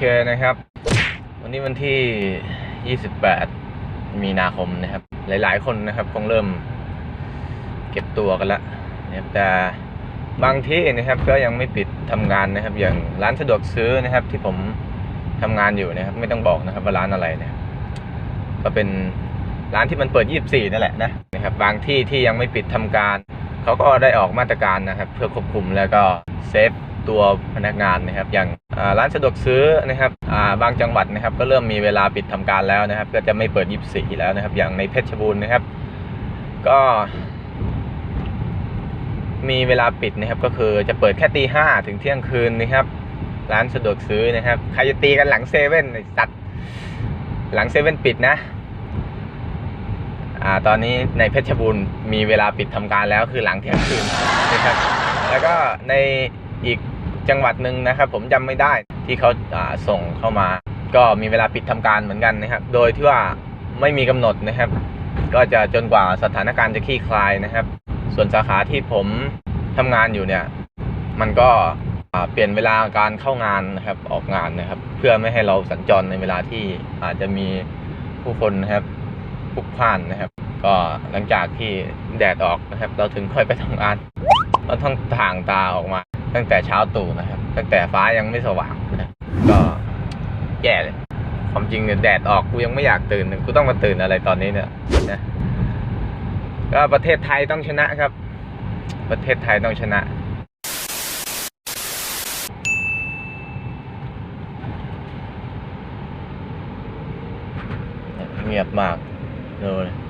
เคนะครับ วันนี้วันที่ 28 มีนาคมนะครับ หลาย ๆ คนนะครับ คงเริ่มเก็บตัวกันแล้วนะครับแต่บางที่นะครับก็ยังไม่ปิดทำงานนะครับ อย่างร้านสะดวกซื้อนะครับ ที่ผมทำงานอยู่นะครับ ไม่ต้องบอกนะครับว่าร้านอะไรนะครับก็เป็นร้านที่มันเปิด 24 นั่นแหละนะนะครับ บางที่ที่ยังไม่ปิดทำการเขาก็ได้ออกมาตรการนะครับ เพื่อควบคุมแล้วก็เซฟ ตัวพนักงานนะครับ อย่างร้านสะดวกซื้อนะครับบางจังหวัดนะครับ ก็เริ่มมีเวลาปิดทำการแล้วนะครับ ก็จะไม่เปิด 24 แล้วนะครับ อย่างในเพชรบูรณ์นะครับ ก็ มีเวลาปิดนะครับ ก็คือจะเปิดแค่ตีห้าถึงเที่ยงคืนนะครับ ร้านสะดวกซื้อนะครับใครจะตีกันหลังเซเว่นสัตว์หลังเซเว่นปิดนะอ่าตอนนี้ในเพชรบูรณ์มีเวลาปิดทำการแล้วคือหลังเที่ยงคืนนะครับ แล้วก็ในอีก จังหวัดหนึ่งนะครับ ผมจำไม่ได้ที่เขาส่งเข้ามา ก็มีเวลาปิดทำการเหมือนกันนะครับ โดยที่ว่าไม่มีกำหนดนะครับ ก็จะจนกว่าสถานการณ์จะคลี่คลายนะครับ ส่วนสาขาที่ผมทำงานอยู่เนี่ย มันก็เปลี่ยนเวลาการเข้างานนะครับออกงานนะครับ เพื่อไม่ให้เราสัญจรในเวลาที่อาจจะมีผู้คนนะครับพลุกพล่านนะครับ ก็หลังจากที่แดดออกนะครับ เราถึงค่อยไปทำงาน เราต้องถ่างตาออกมา ตั้งแต่เช้าตู่นะครับ ตั้งแต่ฟ้ายังไม่สว่างนะก็แย่เลยความจริงเนี่ยแดดออกกูยังไม่อยากตื่นกูต้องมาตื่นอะไรตอนนี้เนี่ยนะก็ประเทศไทยต้องชนะครับ ประเทศไทยต้องชนะ เงียบมากดูเลย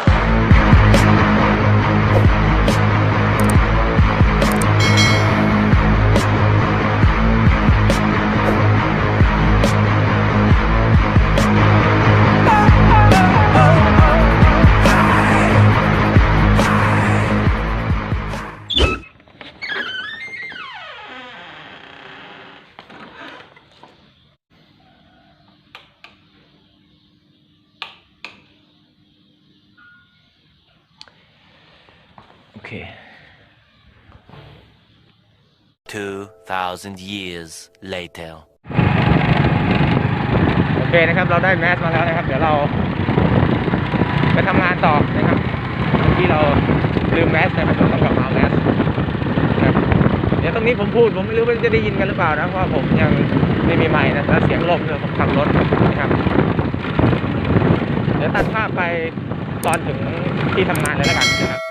โเค2,000 years later. โอเคนะครับ เราได้แมสมาแล้วนะครับ เดี๋ยวเราไปทำงานต่อนะครับ ที่เราลืมแมสนะครับเราต้องกลับมาเอาแมสนะครับเดี๋ยวตรงนี้ผมพูดผมไม่รู้ว่าจะได้ยินกันหรือเปล่านะเพราะว่าผมยังไม่มีไมค์นะแล้วเสียงลมเนี่ยผมขับรถนะครับ เดี๋ยวตัดภาพไปตอนถึงที่ทำงานเลยแล้วกันนะครับ